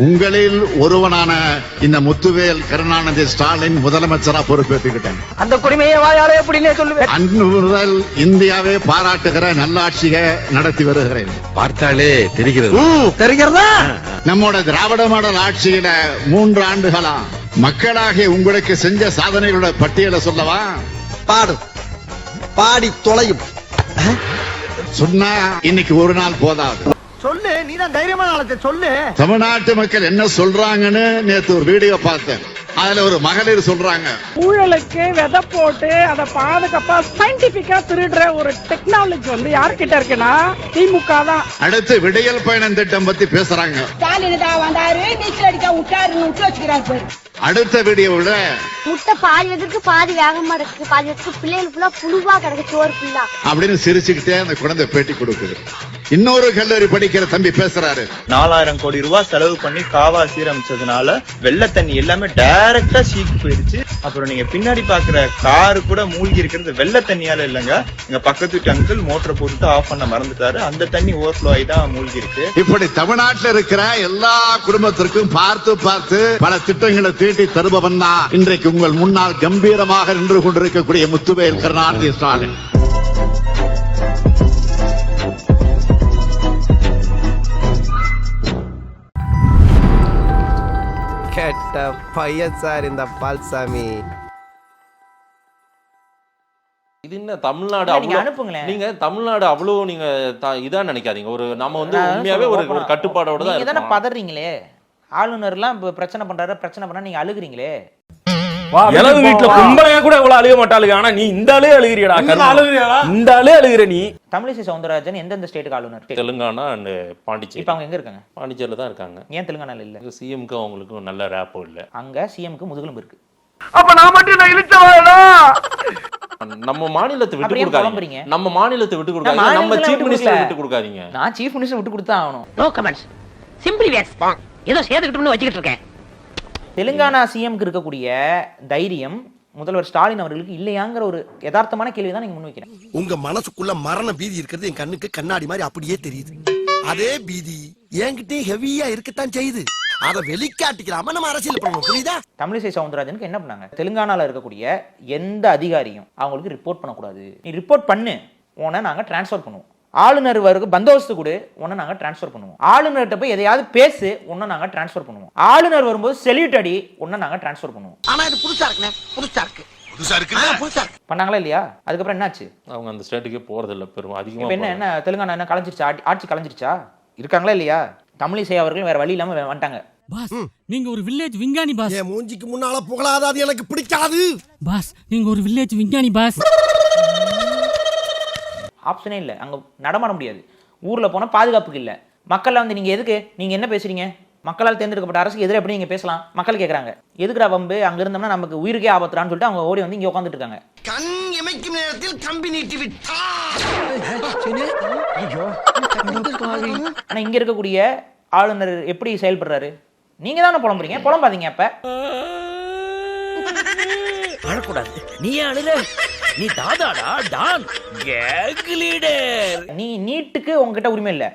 உங்களில் ஒருவனான இந்த முத்துவேல் கருணாநிதி ஸ்டாலின் முதலமைச்சரா பொறுப்பேற்றுக்கிட்டேன். அந்த குடிமையை வாயால எப்படின்னே சொல்லுவேன். அன்று முதல் இந்தியாவே பாராட்டுகிற நல்லாட்சியை நடத்தி வருகிறேன். பார்த்தாலே தெரிகிறது. தெரிகிறதா? நம்மோட திராவிட மாடல் ஆட்சியில மூன்று ஆண்டுகளா மக்களாகிய உங்களுக்கு செஞ்ச சாதனைகளோட பட்டியலை சொல்லவா? பாடு. பாடி தொலையும். சொன்னா இன்னைக்கு ஒரு நாள் போதாது. சொல்லு நீ தான் தைரியமான ஆளத்தை சொல்லு. தமிழ்நாட்டு மக்கள் என்ன சொல்றாங்கன்னு நேத்து ஒரு வீடியோ பார்த்தேன். அதுல ஒரு மகளிர் சொல்றாங்க. ஊழலுக்கு விதை போட்டு அதை பாதுகாப்பா சயின்டிபிக்கா திருடுற ஒரு டெக்னாலஜி வந்து யார்கிட்ட இருக்குன்னா திமுக தான். அடுத்து விடியல் பயணம் திட்டம் பத்தி பேசுறாங்க. ஸ்டாலின் தான் வந்தாரு நீச்சல் அடிக்க விட்டாருன்னு விட்டு வச்சுக்கிறாரு அடுத்த வீடியோவில் முட்டை பாதி வெதற்கு பாதி வேகமா இருக்கு. பாதி வெதற்கு பிள்ளைகள் ஃபுல்லா புழுவா கிடக்கு சோறு ஃபுல்லா அப்படின்னு சிரிச்சுக்கிட்டே அந்த குழந்தை பேட்டி கொடுக்குது. இன்னொரு கல்லூரி படிக்கிற தம்பி பேசுறாரு. நாலாயிரம் கோடி ரூபாய் செலவு பண்ணி காவா சீரமைச்சதுனால வெள்ள தண்ணி எல்லாமே டைரக்டா சீக்கு போயிருச்சு. அப்புறம் நீங்க பின்னாடி பாக்குற காரு கூட மூழ்கி இருக்கிறது வெள்ள தண்ணியால இல்லங்க. எங்க பக்கத்து வீட்டு அங்கிள் மோட்டரை போட்டுட்டு ஆஃப் பண்ண மறந்துட்டாரு. அந்த தண்ணி ஓவர்ஃப்ளோ ஆகி தான் மூழ்கி இருக்கு இப்படி தமிழ்நாட்டில் இருக்கிற எல்லா குடும்பத்திற்கும் பார்த்து பார்த்து பல திட்டங்களை தீட்டி தருபவன் தான் இன்றைக்கு உங்கள் முன்னால் கம்பீரமாக நின்று கொண்டிருக்கக்கூடிய முத்துவேல் கருணாநிதி ஸ்டாலின். கெட்ட பையன் சார் இந்த பால்சாமி. இது என்ன தமிழ்நாடு நீங்க அனுப்புங்களேன். நீங்க தமிழ்நாடு அவ்வளவு நீங்க த- இதா நினைக்காதீங்க. ஒரு நம்ம வந்து நான் உண்மையாவே ஒரு சொல்றேன், ஒரு கட்டுப்பாடோட தான் நீங்க தானே இருக்கோம். பதறீங்களே. ஆளுநர்லாம் இப்ப பிரச்சனை பண்றாரு பிரச்சனை பண்ணா நீங்க அழுகுறீங்களே. இளவு வீட்டுல கும்பலையா கூட இவ்வளவு அழுக மாட்டாளுங்க. ஆனா நீ இந்த ஆளே அழுகிறியடா இந்த ஆளே அழுகிற நீ. தமிழிசை சவுந்தரராஜன் எந்தெந்த ஸ்டேட்டுக்கு ஆளுநர்? தெலுங்கானா அண்ட் பாண்டிச்சேரி. இப்ப அவங்க எங்க இருக்காங்க? பாண்டிச்சேரியில தான் இருக்காங்க. ஏன் தெலுங்கானால இல்ல? சிஎம்க்கு அவங்களுக்கும் நல்ல ரேப்போ இல்ல. அங்க சிஎம்க்கு முதுகெலும்பு இருக்கு. அப்ப நான் மட்டும் நான் இழுச்சவாடா நம்ம மாநிலத்தை விட்டு கொடுக்காதீங்க? நம்ம மாநிலத்தை விட்டு கொடுக்காதீங்க. நான் நம்ம சீஃப் விட்டு மினிஸ்டர். விட்டு கொடுக்காதீங்க. நான் சீஃப் மினிஸ்டர் விட்டு கொடுத்தா ஆகணும். நோ கமெண்ட்ஸ் சிம்பிளி வேஸ் ஏதோ சேர்த்துக்கிட்டோம்னு வச்சுக்கிட்டு இருக்கேன். தெலுங்கானா சிஎம்க்கு இருக்கக்கூடிய தைரியம் முதல்வர் ஸ்டாலின் அவர்களுக்கு இல்லையாங்கிற ஒரு யதார்த்தமான கேள்வி தான் நீங்க முன்வைக்கிறேன் உங்க மனசுக்குள்ள மரண பீதி இருக்கிறது என் கண்ணுக்கு கண்ணாடி மாதிரி அப்படியே தெரியுது. அதே பீதி என்கிட்டயும் ஹெவியா இருக்கத்தான் செய்யுது. அத வெளிக்காட்டிக்கிறாம நம்ம அரசியல் பண்ணணும் புரியுதா? தமிழிசை சவுந்தரராஜனுக்கு என்ன பண்ணாங்க? தெலுங்கானால இருக்கக்கூடிய எந்த அதிகாரியும் அவங்களுக்கு ரிப்போர்ட் பண்ணக்கூடாது. நீ ரிப்போர்ட் பண்ணு உன்னை நாங்க டிரான்ஸ்ஃபர் பண்ணுவோம். ஆளுநர் வருகு பந்தோபஸ்து கொடு உன்னை நாங்க டிரான்ஸ்ஃபர் பண்ணுவோம். ஆளுநர்கிட்ட போய் எதையாவது பேசு உன்னை நாங்க டிரான்ஸ்ஃபர் பண்ணுவோம். ஆளுநர் வரும்போது செல்யூட் அடி உன்னை நாங்க டிரான்ஸ்ஃபர் பண்ணுவோம். ஆனா இது புதுசா இருக்குண்ணே புதுசா இருக்கு. பண்ணாங்களா இல்லையா? அதுக்கப்புறம் என்னாச்சு? அவங்க அந்த ஸ்டேட்டுக்கே போறது இல்ல பெரும் இப்ப அதிகமா என்ன என்ன தெலுங்கானா என்ன கலைஞ்சிருச்சா? ஆட்சி- ஆட்சி கலைஞ்சிருச்சா? இருக்காங்களா இல்லையா? தமிழிசை அவர்கள் வேற வழி இல்லாம வந்துட்டாங்க. பாஸ் நீங்க ஒரு வில்லேஜ் விஞ்ஞானி பாஸ். என் மூஞ்சிக்கு முன்னால புகழாத அது எனக்கு பிடிக்காது. பாஸ் நீங்க ஒரு வில்லேஜ் விஞ்ஞானி பாஸ். ஆப்ஷனே இல்லை. அங்க நடமாட முடியாது. ஊர்ல போனா பாதுகாப்புக்கு இல்ல. மக்கள்ல வந்து நீங்க எதுக்கு? நீங்க என்ன பேசுறீங்க? மக்களால் தேர்ந்தெடுக்கப்பட்ட அரசுக்கு எதிராக எப்படி நீங்க பேசலாம்? மக்கள் கேக்குறாங்க. எதுக்குடா வம்பு? அங்க இருந்தோம்னா நமக்கு உயிருக்கே ஆபத்துறான்னு சொல்லிட்டு அவங்க ஓடி வந்து இங்க உட்காந்துட்டு இருக்காங்க. கண் இமைக்கும் நேரத்தில் கம்பி நீட்டி விட்டா! ஆனா இங்க இருக்கக்கூடிய ஆளுநர் எப்படி செயல்படுறாரு? நீங்க தானே புலம்புறீங்க? புலம்பாதீங்க அப்ப. அழக்கூடாது நீ அழுத. நீ தாதாடா டான். Cake leader. நீ நீட்டுக்கு உங்ககிட்ட உரிமை இல்ல.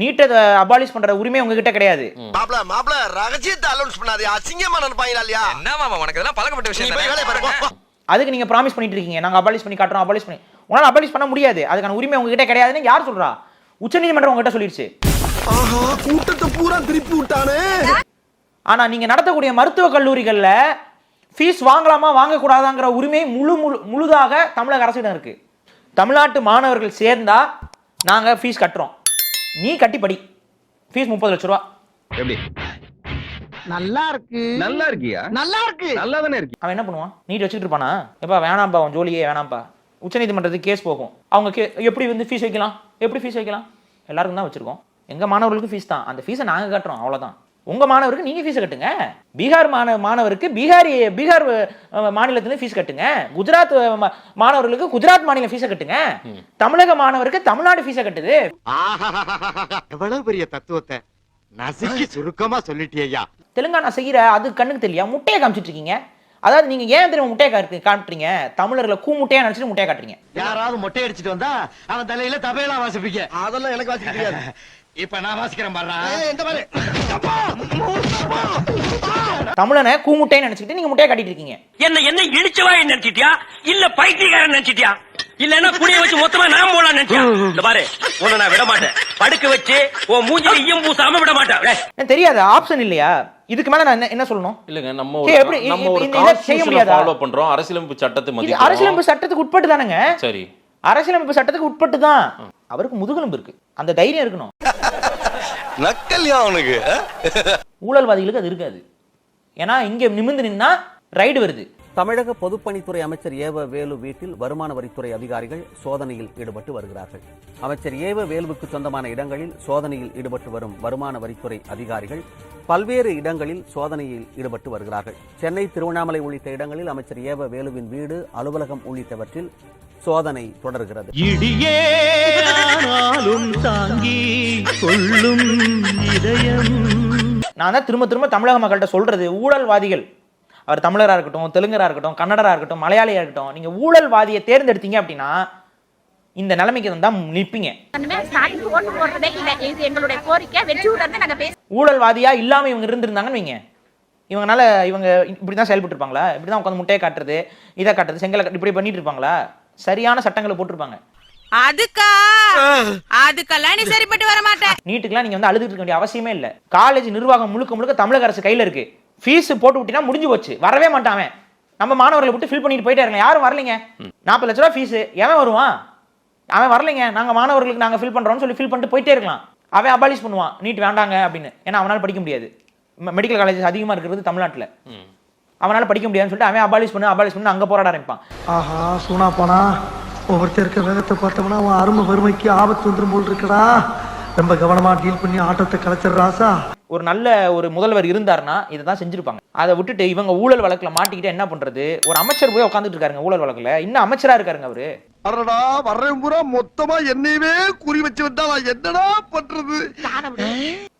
நீட்டை அபாலிஷ் பண்ற உரிமை உங்ககிட்ட கிடையாது. மாப்ள மாப்ள ரகசியத்தை அலௌன்ஸ் பண்ணாதே. அசிங்கமா நினைப்பாங்களா இல்லையா? என்ன மாமா உனக்கு இதெல்லாம் பழக்கப்பட்ட நீ போய் வேலையை பாரு, போ, போ. அதுக்கு நீங்க ப்ராமிஸ் பண்ணிட்டு இருக்கீங்க. நாங்க அபாலிஷ் பண்ணி காட்டுறோம் அபாலிஷ் பண்ணி. உங்களால அபாலிஷ் பண்ண முடியாது. அதுக்கான உரிமை உங்ககிட்ட கிடையாதுன்னு யார் சொல்றா? உச்சநீதிமன்றம் உங்ககிட்ட சொல்லிடுச்சு ஆஹா கூட்டத்தை பூரா திருப்பி விட்டானே. ஆனா நீங்க நடத்தக்கூடிய மருத்துவ கல்லூரிகள்ல ஃபீஸ் வாங்கலாமா வாங்கக்கூடாதாங்கிற உரிமை முழு முழு முழுதாக தமிழக அரசிடம் இருக்கு. தமிழ்நாட்டு மாணவர்கள் சேர்ந்தா நாங்க ஃபீஸ் கட்டுறோம். நீ கட்டி படி ஃபீஸ் முப்பது லட்ச ரூபா. எப்படி? நல்லா இருக்கு. நல்லா இருக்கியா? நல்லா இருக்கு. நல்லா தானே இருக்கு. அவன் என்ன பண்ணுவான்? நீட் வச்சுட்டு இருப்பானா? எப்பா வேணாம்ப்பா அவன் ஜோலியே வேணாம்ப்பா. உச்சநீதிமன்றத்துக்கு கேஸ் போகும். அவங்க கே எப்படி வந்து ஃபீஸ் வைக்கலாம்? எப்படி ஃபீஸ் வைக்கலாம்? எல்லாருக்கும் தான் வச்சிருக்கோம். எங்க மாணவர்களுக்கு ஃபீஸ் தான். அந்த ஃபீஸை நாங்க கட்டுறோம் அவ்வளவுதான். உங்க மாணவருக்கு நீங்க ஃபீஸ் கட்டுங்க. பீகார் மாணவ மாணவருக்கு பீகாரி பீகார் அஹ், மாநிலத்துல ஃபீஸ் கட்டுங்க. குஜராத் மாணவர்களுக்கு குஜராத் மாநில ஃபீஸை கட்டுங்க. தமிழக மாணவருக்கு தமிழ்நாடு ஃபீஸை கட்டுது. எவ்வளவு பெரிய தத்துவத்தை நசுக்கி சுருக்கமா சொல்லிட்டியா தெலுங்கானா செய்யற அது கண்ணுக்கு தெரியல முட்டையை காமிச்சிட்டு இருக்கீங்க அதாவது நீங்க ஏன் தெரியுமா முட்டையை காட்டு- காட்டுறீங்க? தமிழர்களை கூ முட்டையா நினைச்சிட்டு முட்டையை காட்டுறீங்க. யாராவது மொட்டை அடிச்சிட்டு வந்தா அவன் தலையில தபையெல்லாம் வாசிப்பீங்க. அதெல்லாம் எனக்கு வாசிக்க தெரியாது. இப்ப நான் வாசிக்கிறேன் தமிழனை கூமுட்டைன்னு நினைச்சுக்கிட்டு நீங்க முட்டையை கட்டிட்டு இருக்கீங்க. என்ன என்ன இடிச்சவா நினைச்சிட்டியா? இல்ல பைத்தியக்காரன் நினைச்சிட்டியா? இல்லன்னா புடிய வச்சு மொத்தமா நான் போலாம் நினைச்சியா இந்த பாரு உன்னை நான் விட மாட்டேன். படுக்க வச்சு உன் மூஞ்சில ஈயம் பூசாம விட மாட்டேன். தெரியாது ஆப்ஷன் இல்லையா? இதுக்கு மேல நான் என்ன- என்ன சொல்லணும்? இல்லங்க நம்ம எப்படி- நம்ம ஒரு செய்ய முடியாதா? ஃபாலோ பண்றோம். அரசியலமைப்பு சட்டத்தை இது மதிக்கிறோம். அரசியலமைப்பு சட்டத்துக்கு உட்பட்டு தானேங்க சரி. அரசியலமைப்பு சட்டத்துக்கு உட்பட்டு தான் அவருக்கு முதுகெலும்பு இருக்கு. அந்த தைரியம் இருக்கணும். நக்கல்யா அவனுக்கு ஊழல்வாதிகளுக்கு அது இருக்காது. ஏன்னா இங்க நிமிர்ந்து நின்னா ரைடு வருது. தமிழக பொதுப்பணித்துறை அமைச்சர் ஏவ வேலு வீட்டில் வருமான வரித்துறை அதிகாரிகள் சோதனையில் ஈடுபட்டு வருகிறார்கள். அமைச்சர் ஏவ வேலுவுக்கு சொந்தமான இடங்களில் சோதனையில் ஈடுபட்டு வரும் வருமான வரித்துறை அதிகாரிகள் பல்வேறு இடங்களில் சோதனையில் ஈடுபட்டு வருகிறார்கள். சென்னை திருவண்ணாமலை உள்ளிட்ட இடங்களில் அமைச்சர் ஏவ வேலுவின் வீடு அலுவலகம் உள்ளிட்டவற்றில் சோதனை தொடர்கிறது. இடியே ஆனாலும் தாங்கி கொள்ளும் இதயம். நான் தான் திரும்ப திரும்ப தமிழக மக்கள்கிட்ட சொல்றது ஊழல்வாதிகள். அவர் தமிழரா இருக்கட்டும் தெலுங்கரா இருக்கட்டும் கன்னடரா இருக்கட்டும் மலையாளியா இருக்கட்டும் நீங்க ஊழல்வாதியை தேர்ந்தெடுத்தீங்க அப்படின்னா இந்த நிலைமைக்கு தான் நிற்பீங்க. ஓட்டு போடுறதே இல்ல. இது எங்களுடைய கோரிக்கை. வெற்றி விடுறது நாங்க பேச ஊழல்வாதியா இல்லாம இவங்க இருந்திருந்தாங்கன்னு வைங்க. இவங்கனால இவங்க இப்படி தான் செயல்பட்டு இருப்பாங்களா இப்படி தான் உட்காந்து முட்டையை காட்டுறது இதை காட்டுறது செங்கலை இப்படி பண்ணிட்டு இருப்பாங்களா? சரியான சட்டங்களை போட்டிருப்பாங்க. அதுக்கா? அதுக்கெல்லாம் நீ சரிப்பட்டு வர மாட்டேன். நீட்டுக்கெல்லாம் நீங்க வந்து அழுதுட்டு இருக்க வேண்டிய அவசியமே இல்ல. காலேஜ் நிர்வாகம் முழுக்க முழுக்க தமிழக அரசு கையில இருக்கு. ஃபீஸ் போட்டு விட்டீங்கன்னா முடிஞ்சு போச்சு. வரவே மாட்டான் அவன். நம்ம மாணவர்களை விட்டு ஃபில் பண்ணிட்டு போயிட்டே இருக்கலாம். யாரும் வரலைங்க. நாற்பது லட்ச ரூபா ஃபீஸ் எவன் வருவான்? அவன் வரலைங்க. நாங்க மாணவர்களுக்கு நாங்க ஃபில் பண்றோம்னு சொல்லி ஃபில் பண்ணிட்டு போயிட்டே இருக்கலாம். அவன் அபாலிஷ் பண்ணுவான். நீட் வேண்டாங்க அப்படின்னு. ஏன்னா அவனால படிக்க முடியாது. மெடிக்கல் காலேஜஸ் அதிகமா இருக்கிறது தமிழ்நாட்டுல. அவனால படிக்க முடியாதுன்னு சொல்லிட்டு அவன் அபாலிஷ் பண்ணு அபாலிஷ் பண்ணு அங்க போராட ஆரம்பிப்பான். ஆஹா சூனா போனா ஒவ்வொருத்தர் இருக்க வேகத்தை பார்த்தோம்னா அவன் அருமை வறுமைக்கு ஆபத்து வந்துரும் போல் இருக்கடா. ரொம்ப கவனமா டீல் பண்ணி ஆட்டத்தை கலைச்சிடுறாசா ஒரு நல்ல ஒரு முதல்வர் இருந்தாருன்னா இதை தான் செஞ்சிருப்பாங்க. அதை விட்டுட்டு இவங்க ஊழல் வழக்குல மாட்டிக்கிட்டு என்ன பண்றது? ஒரு அமைச்சர் போய் உட்காந்துட்டு இருக்காருங்க ஊழல் வழக்குல. இன்னும் அமைச்சரா இருக்காருங்க அவரு. வரடா வர்றேன் பூரா மொத்தமா என்னையவே குறி வச்சு நான் என்னடா பண்றது?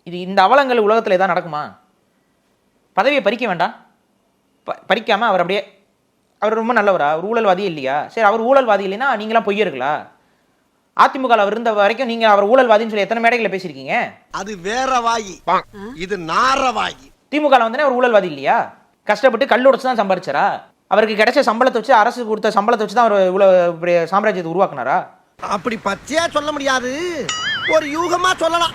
இது இந்த அவலங்கள் உலகத்துல ஏதாவது நடக்குமா? பதவியை பறிக்க வேண்டாம். ப- பறிக்காம அவர் அப்படியே அவர் ரொம்ப நல்லவரா? அவர் ஊழல்வாதி இல்லையா? சரி அவர் ஊழல்வாதி இல்லைன்னா நீங்களாம் பொய்யர்களா? அதிமுக அவர் இருந்த வரைக்கும் நீங்க அவர் ஊழல்வாதின்னு சொல்லி எத்தனை மேடைகளை பேசியிருக்கீங்க? அது வேற வாயி. இது நார வாயி. திமுக வந்தனே அவர் ஊழல்வாதி இல்லையா? கஷ்டப்பட்டு கல் உடைச்சு தான் சம்பாரிச்சாரா? அவருக்கு கிடைச்ச சம்பளத்தை வச்சு அரசு கொடுத்த சம்பளத்தை வச்சு தான் அவர் இவ்வளவு பெரிய சாம்ராஜ்யத்தை உருவாக்குனாரா? அப்படி பச்சையா சொல்ல முடியாது. ஒரு யூகமா சொல்லலாம்.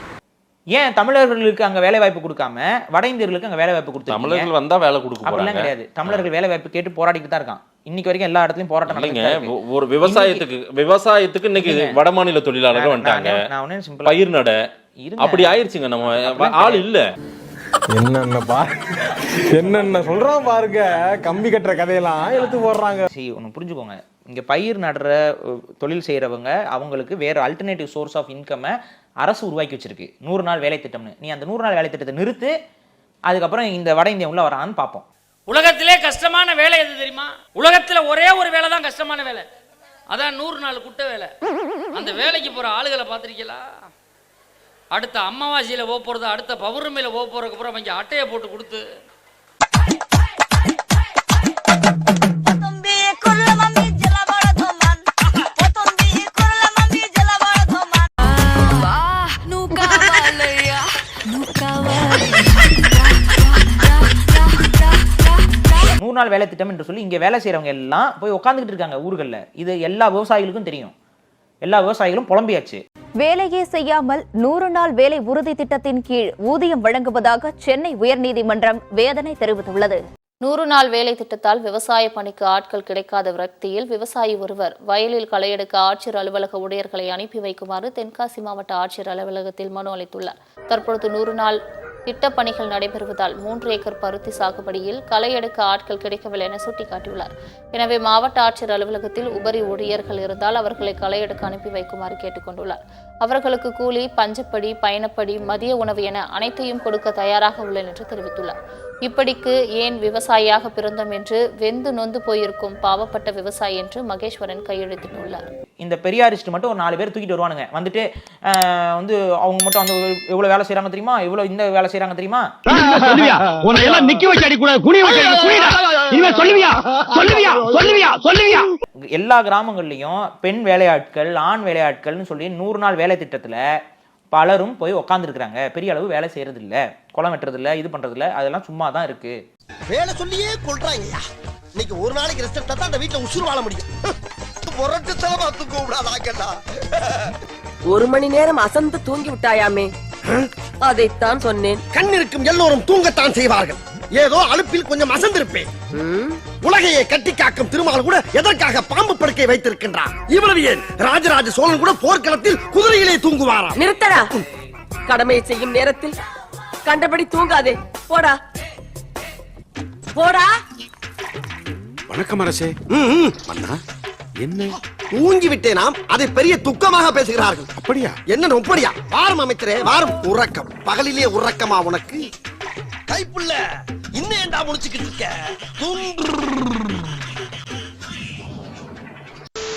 ஏன் தமிழர்களுக்கு அங்க வேலை வாய்ப்பு கொடுக்காம வட இந்தியர்களுக்கு அங்க வேலை வாய்ப்பு கொடுத்துருக்கீங்க? தமிழர்கள் வந்தா வேலை கொடுக்க அப்படிலாம் கிடையாது. தமிழர்கள் வேலை வாய்ப்பு கேட்டு போராடிட்டு தான் இருக்கான். இன்னைக்கு வரைக்கும் எல்லா இடத்துலயும் போராட்டம் இல்லைங்க. ஒரு விவசாயத்துக்கு விவசாயத்துக்கு இன்னைக்கு. வட மாநில தொழிலாளர்கள் வந்துட்டாங்க. நான் simple ஆ- பயிர் நட. அப்படி ஆயிருச்சுங்க நம்ம ஆள் இல்ல. என்னென்ன பா என்னென்ன சொல்றான் பாருங்க. கம்பி கட்டுற கதையெல்லாம் எடுத்து போடுறாங்க. சரி ஒன்று புரிஞ்சுக்கோங்க. இங்க பயிர் நடுற தொழில் செய்யறவங்க அவங்களுக்கு வேற அல்டர்னேட்டிவ் சோர்ஸ் ஆஃப் இன்கம்மை அரசு உருவாக்கி வச்சிருக்கு. நூறு நாள் வேலை திட்டம்னு. நீ அந்த நூறு நாள் வேலை திட்டத்தை நிறுத்து அதுக்கப்புறம் இந்த வட இந்தியா உள்ள வரான்னு பார்ப்போம். உலகத்திலே கஷ்டமான வேலை எது தெரியுமா? உலகத்துல ஒரே ஒரு வேலை தான் கஷ்டமான வேலை. அதான் நூறு நாள் குட்ட வேலை. அந்த வேலைக்கு போற ஆளுகளை பார்த்துருக்கீங்களா? அடுத்த அமாவாசையில போக போகிறது அடுத்த பௌர்ணமியில் போக போகிறதுக்கு அப்புறம் இங்கே அட்டையை போட்டு கொடுத்து நாள் வேலை திட்டம் என்று சொல்லி இங்க வேலை செய்றவங்க எல்லாம் போய் உட்காந்துக்கிட்டு இருக்காங்க ஊர்கள்ல. இது எல்லா விவசாயிகளுக்கும் தெரியும். எல்லா விவசாயிகளும் புலம்பியாச்சு. வேலையே செய்யாமல் நூறு நாள் வேலை உறுதி திட்டத்தின் கீழ் ஊதியம் வழங்குவதாக சென்னை உயர்நீதிமன்றம் வேதனை தெரிவித்துள்ளது. நூறு நாள் வேலை திட்டத்தால் விவசாய பணிக்கு ஆட்கள் கிடைக்காத விரக்தியில் விவசாயி ஒருவர் வயலில் களையெடுக்க ஆட்சியர் அலுவலக ஊழியர்களை அனுப்பி வைக்குமாறு தென்காசி மாவட்ட ஆட்சியர் அலுவலகத்தில் மனு அளித்துள்ளார். தற்பொழுது நூறு நாள் திட்டப்பணிகள் நடைபெறுவதால் மூன்று ஏக்கர் பருத்தி சாகுபடியில் களை எடுக்க ஆட்கள் கிடைக்கவில்லை என சுட்டிக்காட்டியுள்ளார். எனவே மாவட்ட ஆட்சியர் அலுவலகத்தில் உபரி ஊழியர்கள் இருந்தால் அவர்களை களை எடுக்க அனுப்பி வைக்குமாறு கேட்டுக்கொண்டுள்ளார் அவர்களுக்கு கூலி பஞ்சப்படி பயணப்படி மதிய உணவு என அனைத்தையும் கொடுக்க தயாராக உள்ளேன் என்று தெரிவித்துள்ளார். இப்படிக்கு ஏன் விவசாயியாக பிறந்தோம் என்று வெந்து நொந்து போயிருக்கும் பாவப்பட்ட விவசாயி என்று மகேஸ்வரன் கையெழுத்திட்டுள்ளார். இந்த பெரியாரிஸ்ட் மட்டும் ஒரு நாலு பேர் தூக்கிட்டு வருவானுங்க. வந்துட்டு வந்து அவங்க மட்டும் வந்து எவ்வளவு வேலை செய்றாங்க தெரியுமா? இவ்வளவு இந்த வேலை செய்றாங்க தெரியுமா? சொல்லுவியா? உன்னை எல்லாம் நிக்க வச்சு அடிக்கூடாது குனி வச்சு அடி, குனிடா. இனிமே சொல்லுவியா? சொல்லுவியா? சொல்லுவியா? சொல்லுவியா? எல்லா கிராமங்கள்லயும் பெண் வேலையாட்கள் ஆண் வேலையாட்கள்னு சொல்லி நூறு நாள் வேலை திட்டத்துல பலரும் போய் உக்காந்துருக்குறாங்க. பெரிய அளவு வேலை செய்யறது இல்ல குளம் வெட்டுறது இல்ல இது பண்றது இல்ல அதெல்லாம் சும்மா தான் இருக்கு. வேலை சொல்லியே கொள்றாங்கய்யா. இன்னைக்கு ஒரு நாளைக்கு ரெஸ்ட் எடுத்தா தான் அந்த வீட்டுல உசுறு வாழ முடியும். புரட்டு செலவா தூக்க விடாதாக்கடா ஒரு மணி நேரம் அசந்து தூங்கி விட்டாயாமே? அதைத்தான் சொன்னேன். கண் இருக்கும் எல்லோரும் தூங்கத்தான் செய்வார்கள். ஏதோ அலுப்பில் கொஞ்சம் அசந்திருப்பேன். உலகையை கட்டி காக்கும் திருமால் கூட எதற்காக பாம்பு படுக்கை வைத்திருக்கின்றார்? இவ்வளவு ஏன்? ராஜராஜ சோழன் கூட போர்க்களத்தில் குதிரையிலே தூங்குவாராம். நிறுத்தடா. கடமையை செய்யும் நேரத்தில் கண்டபடி தூங்காதே. போடா. போடா. வணக்கம் அரசே. என்ன? தூங்கி விட்டேனாம் அதை பெரிய துக்கமாக பேசுகிறார்கள். அப்படியா? என்ன அப்படியா வாரம் அமைச்சரே வாரம். உறக்கம். பகலிலே உறக்கமா உனக்கு? கைப்புள்ள இன்னும் ஏண்டா முடிச்சுக்கிட்டு இருக்க.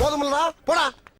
போதுமில்லடா போடா.